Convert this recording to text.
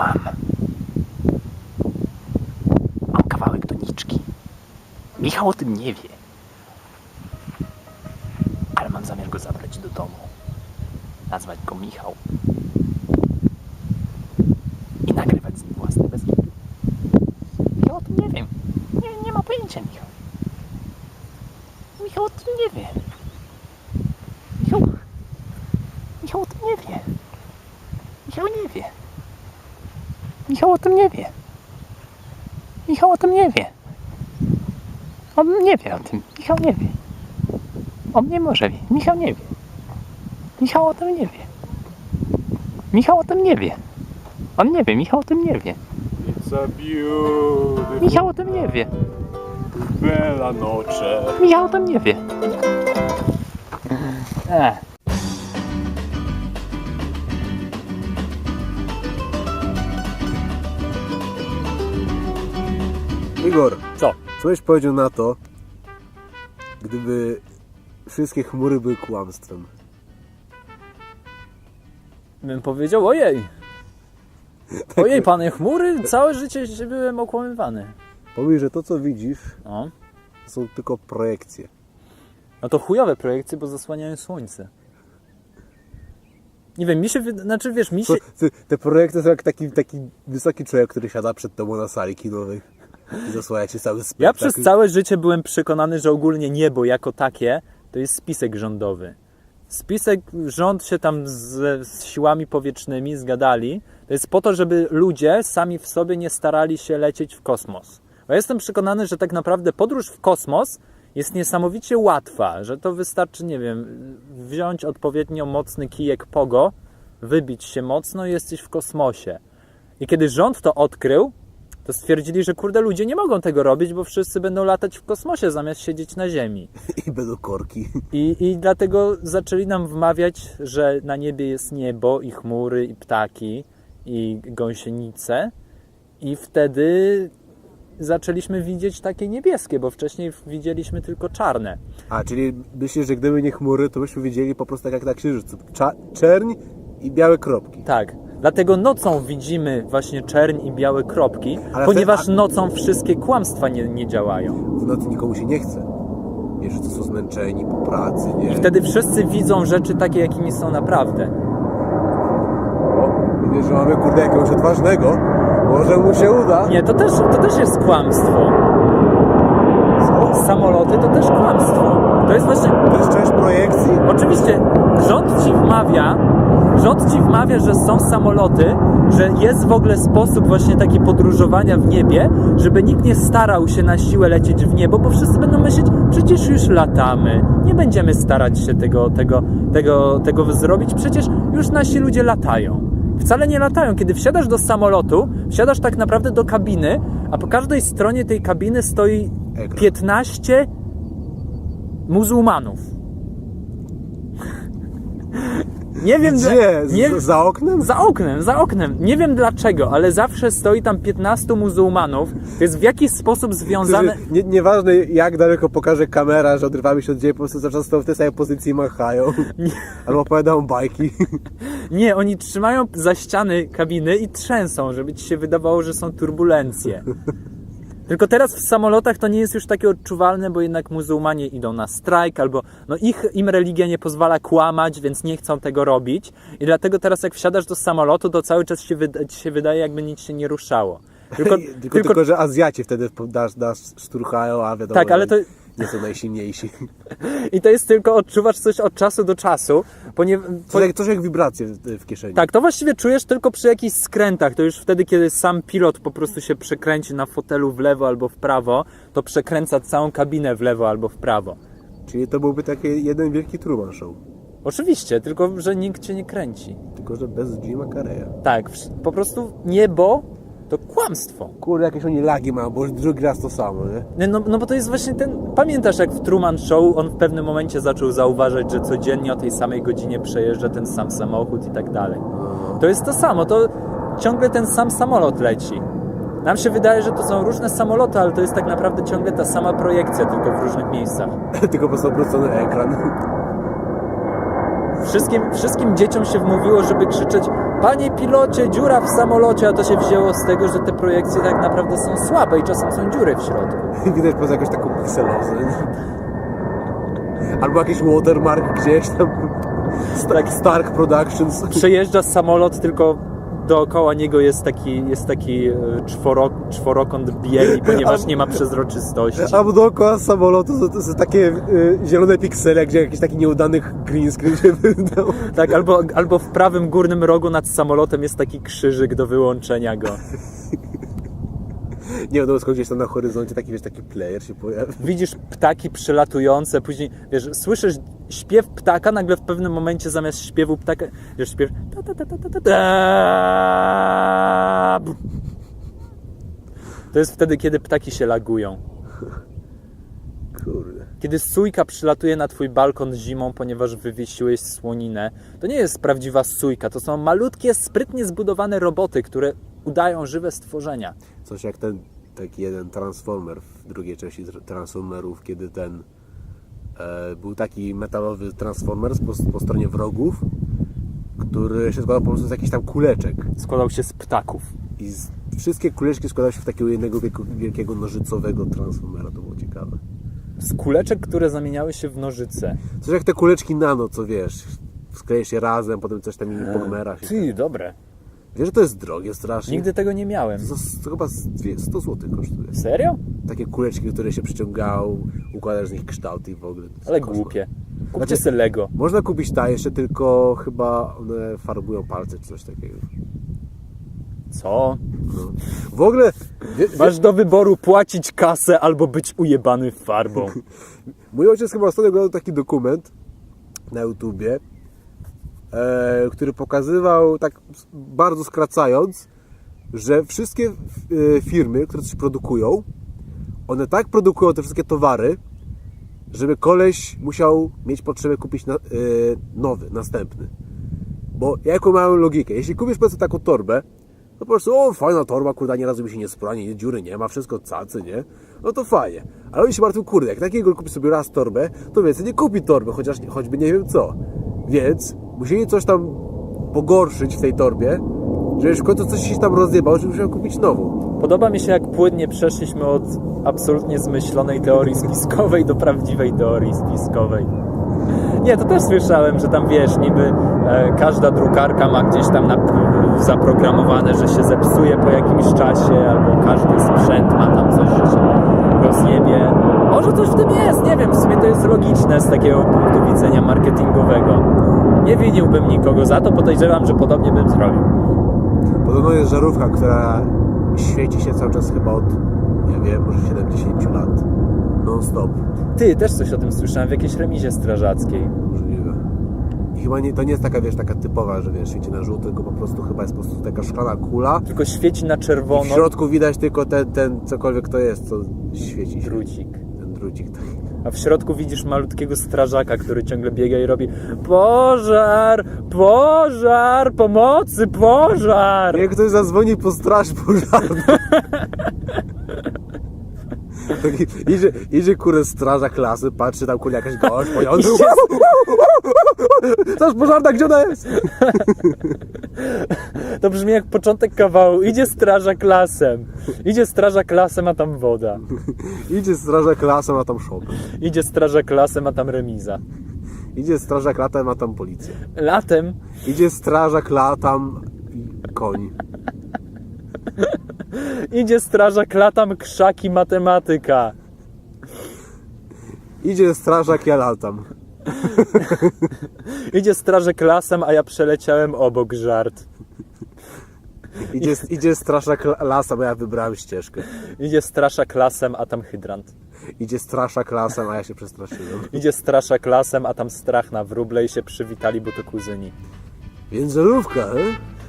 mam. Mam kawałek doniczki. Michał o tym nie wie. Ale mam zamiar go zabrać do domu. Nazwać go Michał. I nagrywać z nim własny bez. Michał o tym nie wiem. Nie, nie ma pojęcia Michał. Michał o tym nie wie. Michał... Michał o tym nie wie. Michał nie wie. Michał o tym nie wie. Michał o tym nie wie. On nie wie o tym. Michał nie wie. On nie może wie. Michał nie wie. Michał o tym nie wie. Michał o tym nie wie. On nie wie. Michał o tym nie wie. Michał o tym nie wie. bella noche. Michał o tym nie wie. E. Igor, Co? co byś powiedział na to, gdyby wszystkie chmury były kłamstwem? Bym powiedział, ojej. Ojej, panie chmury, całe życie byłem okłamywany. Powiedz, że to co widzisz No. to są tylko projekcje. no to chujowe projekcje, bo zasłaniają słońce. Nie wiem, mi się, znaczy wiesz, mi się, te, projekcje są jak taki, taki wysoki człowiek, który siada przed tobą na sali kinowej zasłania cały spektakl. ja przez całe życie byłem przekonany, że ogólnie niebo jako takie to jest spisek rządowy. Spisek, rząd się tam z, z siłami powietrznymi zgadali. To jest po to, żeby ludzie sami w sobie nie starali się lecieć w kosmos. Bo ja jestem przekonany, że tak naprawdę podróż w kosmos jest niesamowicie łatwa, że to wystarczy, nie wiem, wziąć odpowiednio mocny kijek pogo, wybić się mocno i jesteś w kosmosie. I kiedy rząd to odkrył, to stwierdzili, że kurde, ludzie nie mogą tego robić, bo wszyscy będą latać w kosmosie zamiast siedzieć na Ziemi. I będą korki. I, I dlatego zaczęli nam wmawiać, że na niebie jest niebo i chmury, i ptaki, i gąsienice. I wtedy zaczęliśmy widzieć takie niebieskie, bo wcześniej widzieliśmy tylko czarne. A, czyli myślisz, że gdyby nie chmury, to byśmy widzieli po prostu tak jak na księżycu. Cza czerń i białe kropki. Tak. Dlatego nocą widzimy właśnie czerń i białe kropki, Ale ponieważ te- a- nocą wszystkie kłamstwa nie, nie działają. W nocy nikomu się nie chce. Wiesz, to są zmęczeni po pracy, nie? I wtedy wszyscy widzą rzeczy takie, jakimi są naprawdę. Wiesz, że mamy kurde jakiegoś odważnego. Może mu się uda. Nie, to też, to też jest kłamstwo. Samoloty to też kłamstwo. To jest właśnie. To jest część projekcji? Oczywiście rząd ci wmawia, rząd ci wmawia, że są samoloty, że jest w ogóle sposób właśnie taki podróżowania w niebie, żeby nikt nie starał się na siłę lecieć w niebo, bo wszyscy będą myśleć, przecież już latamy, nie będziemy starać się tego, tego, tego, tego zrobić, przecież już nasi ludzie latają. Wcale nie latają. Kiedy wsiadasz do samolotu, wsiadasz tak naprawdę do kabiny, a po każdej stronie tej kabiny stoi. 15 muzułmanów. Nie wiem, Gdzie? Dla, nie, za oknem? za oknem, za oknem. Nie wiem dlaczego, ale zawsze stoi tam 15 muzułmanów. To jest w jakiś sposób związane. Którzy, nie, nieważne jak daleko pokaże kamera, że odrywamy się od ziemi, po prostu czas stoją w tej samej pozycji i machają. Albo opowiadają bajki. Nie, oni trzymają za ściany kabiny i trzęsą, żeby ci się wydawało, że są turbulencje. Tylko teraz w samolotach to nie jest już takie odczuwalne, bo jednak muzułmanie idą na strajk, albo no ich, im religia nie pozwala kłamać, więc nie chcą tego robić. I dlatego teraz jak wsiadasz do samolotu, to cały czas się, wyda- ci się wydaje, jakby nic się nie ruszało. Tylko, tylko, tylko, że Azjaci wtedy nas, nas szturchają, a wiadomo, Tak, ale to- nie są najsilniejsi. I to jest tylko odczuwasz coś od czasu do czasu, ponieważ... Coś jak, coś jak wibracje w, kieszeni. Tak, to właściwie czujesz tylko przy jakichś skrętach. To już wtedy, kiedy sam pilot po prostu się przekręci na fotelu w lewo albo w prawo, to przekręca całą kabinę w lewo albo w prawo. Czyli to byłby taki jeden wielki Truman Show. Oczywiście, tylko że nikt cię nie kręci. Tylko, że bez Jima Carreya. Tak, po prostu niebo to kłamstwo. Kurde, jakieś oni lagi mają, bo już drugi raz to samo, nie? No, no bo to jest właśnie ten. Pamiętasz, jak w Truman Show on w pewnym momencie zaczął zauważać, że codziennie o tej samej godzinie przejeżdża ten sam samochód i tak dalej. To jest to samo, to ciągle ten sam samolot leci. Nam się wydaje, że to są różne samoloty, ale to jest tak naprawdę ciągle ta sama projekcja, tylko w różnych miejscach. tylko po prostu obrócony ekran. Wszystkim, wszystkim dzieciom się wmówiło, żeby krzyczeć Panie pilocie, dziura w samolocie, a to się wzięło z tego, że te projekcje tak naprawdę są słabe i czasem są dziury w środku. Widać poza jakąś taką pikselozę. Albo jakiś watermark gdzieś tam. Stark, Stark Productions. Przejeżdża samolot, tylko dookoła niego jest taki, jest taki e, czworo, czworokąt bieli, ponieważ nie ma przezroczystości. Albo dookoła samolotu to, to są takie y, zielone piksele, gdzie jakiś taki nieudany green screen się wydał. Tak, albo, albo w prawym górnym rogu nad samolotem jest taki krzyżyk do wyłączenia go. Nie no, skąd gdzieś tam na horyzoncie taki, wiesz, taki player się pojawi. Widzisz ptaki przylatujące, później, wiesz, słyszysz śpiew ptaka, nagle w pewnym momencie zamiast śpiewu ptaka, wiesz, śpiew To jest wtedy, kiedy ptaki się lagują. Kurde. Kiedy sójka przylatuje na twój balkon zimą, ponieważ wywiesiłeś słoninę, to nie jest prawdziwa sójka, to są malutkie, sprytnie zbudowane roboty, które udają żywe stworzenia. Coś jak ten taki jeden Transformer w drugiej części tr- Transformerów, kiedy ten e, był taki metalowy Transformer po, po stronie wrogów, który się składał po prostu z jakichś tam kuleczek. Składał się z ptaków. I z, wszystkie kuleczki składały się w takiego jednego wielkiego nożycowego Transformera. To było ciekawe. Z kuleczek, które zamieniały się w nożyce. Coś jak te kuleczki nano, co wiesz, sklejesz je razem, potem coś tam innych pogmerach. Ty, dobre. Wiesz, że to jest drogie strasznie? Nigdy tego nie miałem. To, to chyba z dwie- 100 zł kosztuje. Serio? Takie kuleczki, które się przyciągają, układasz z nich kształty i w ogóle. Ale koszmar. głupie. Kupcie Znaczy- Lego. Można kupić tańsze, tylko chyba one farbują palce czy coś takiego. Co? No. W ogóle Masz do wyboru płacić kasę albo być ujebany farbą. mój ojciec chyba ostatnio oglądał taki dokument na YouTubie, e, który pokazywał, tak bardzo skracając, że wszystkie e, firmy, które coś produkują, one tak produkują te wszystkie towary, żeby koleś musiał mieć potrzebę kupić na, e, nowy, następny. Bo jaką mają logikę? Jeśli kupisz po prostu taką torbę, to po prostu, o, fajna torba, kurde, ani razu mi się nie sprani, nie, dziury nie ma, wszystko cacy, nie? No to fajnie. Ale oni się martwią, kurde, jak takiego kupi sobie raz torbę, to więcej nie kupi torby, chociaż choćby nie wiem co. Więc musieli coś tam pogorszyć w tej torbie, że w końcu coś się tam rozjebało, że musiał kupić nową. Podoba mi się, jak płynnie przeszliśmy od absolutnie zmyślonej teorii spiskowej do prawdziwej teorii spiskowej. Nie, to też słyszałem, że tam wiesz, niby e, każda drukarka ma gdzieś tam na, zaprogramowane, że się zepsuje po jakimś czasie, albo każdy sprzęt ma tam coś, że się rozjebie. Może coś w tym jest, nie wiem, w sumie to jest logiczne z takiego punktu widzenia marketingowego. Nie winiłbym nikogo za to, podejrzewam, że podobnie bym zrobił. Podobno jest żarówka, która świeci się cały czas chyba od, nie wiem, może 70 lat. Non stop. Ty, też coś o tym słyszałem w jakiejś remizie strażackiej. Możliwe. I chyba nie, to nie jest taka, wiesz, taka typowa, że wiesz, świeci na żółto, tylko po prostu chyba jest po prostu taka szklana kula. Tylko świeci na I czerwono w środku widać tylko ten, ten cokolwiek to jest, co świeci się. drucik. Ten drucik taki. A w środku widzisz malutkiego strażaka, który ciągle biega i robi Pożar! Pożar! Pomocy! Pożar! Jak ktoś zadzwoni po straż pożarną. Taki, idzie, idzie kurde straża klasy, patrzy tam kurde jakaś gość, pojął. Straż pożarna, gdzie ona jest? To brzmi jak początek kawału. Idzie strażak lasem. Idzie strażak lasem, a tam woda. Idzie straża klasą, a tam szop. Idzie strażak lasem, a tam remiza. Idzie strażak latem, a tam policja. Latem Idzie strażak latam i koń. idzie strażak latam, krzaki, matematyka. Idzie strażak, ja latam. Idzie strażak lasem, a ja przeleciałem obok żart. Idzie, idzie straszak lasem, a ja wybrałem ścieżkę. Idzie straszak lasem, a tam hydrant. Idzie straszak lasem, a ja się przestraszyłem. Idzie straszak lasem, a tam strach na wróble i się przywitali, bo to kuzyni. Więc żarówka, e?